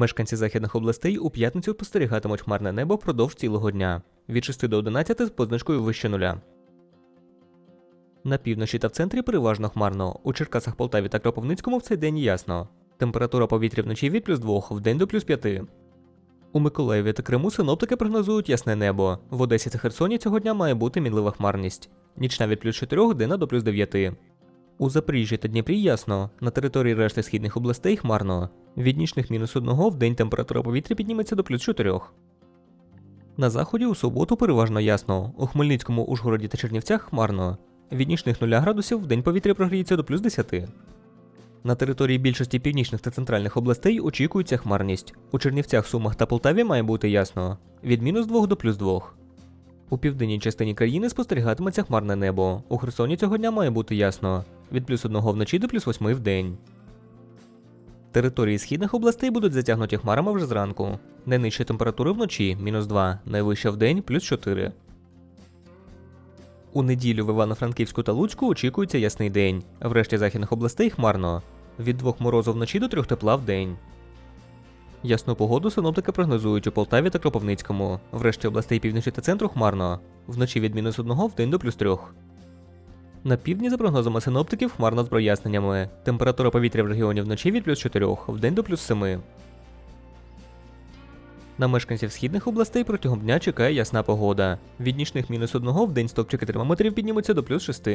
Мешканці західних областей у п'ятницю спостерігатимуть хмарне небо впродовж цілого дня від 6 до 11 з позначкою вище нуля. На півночі та в центрі переважно хмарно. У Черкасах, Полтаві та Кропивницькому в цей день ясно. Температура повітря вночі від плюс 2, вдень до плюс 5. У Миколаєві та Криму синоптики прогнозують ясне небо. В Одесі та Херсоні цього дня має бути мінлива хмарність. Нічна від плюс 4 денна до плюс 9. У Запоріжжі та Дніпрі ясно. На території решти східних областей хмарно. Від нічних мінус 1 в день температура повітря підніметься до плюс 4. На заході у суботу переважно ясно. У Хмельницькому, Ужгороді та Чернівцях хмарно. Від нічних 0 градусів в день повітря прогріється до плюс 10. На території більшості північних та центральних областей очікується хмарність. У Чернівцях, Сумах та Полтаві має бути ясно. Від мінус 2 до плюс 2. У південній частині країни спостерігатиметься хмарне небо. У Херсоні цього дня має бути ясно. Від плюс 1 вночі до плюс 8 в день. Території східних областей будуть затягнуті хмарами вже зранку. Найнижча температура вночі мінус 2, найвища в день плюс 4. У неділю в Івано-Франківську та Луцьку очікується ясний день. В решті західних областей хмарно. Від двох морозу вночі до трьох тепла в день. Ясну погоду синоптики прогнозують у Полтаві та Кропивницькому. В решті областей півночі та центру хмарно. Вночі від мінус 1 в день до плюс 3. На півдні, за прогнозами синоптиків, хмарно з проясненнями. Температура повітря в регіоні вночі від плюс 4, вдень до плюс 7. На мешканців східних областей протягом дня чекає ясна погода. Від нічних мінус 1 в день стопчики термометрів піднімуться до плюс 6.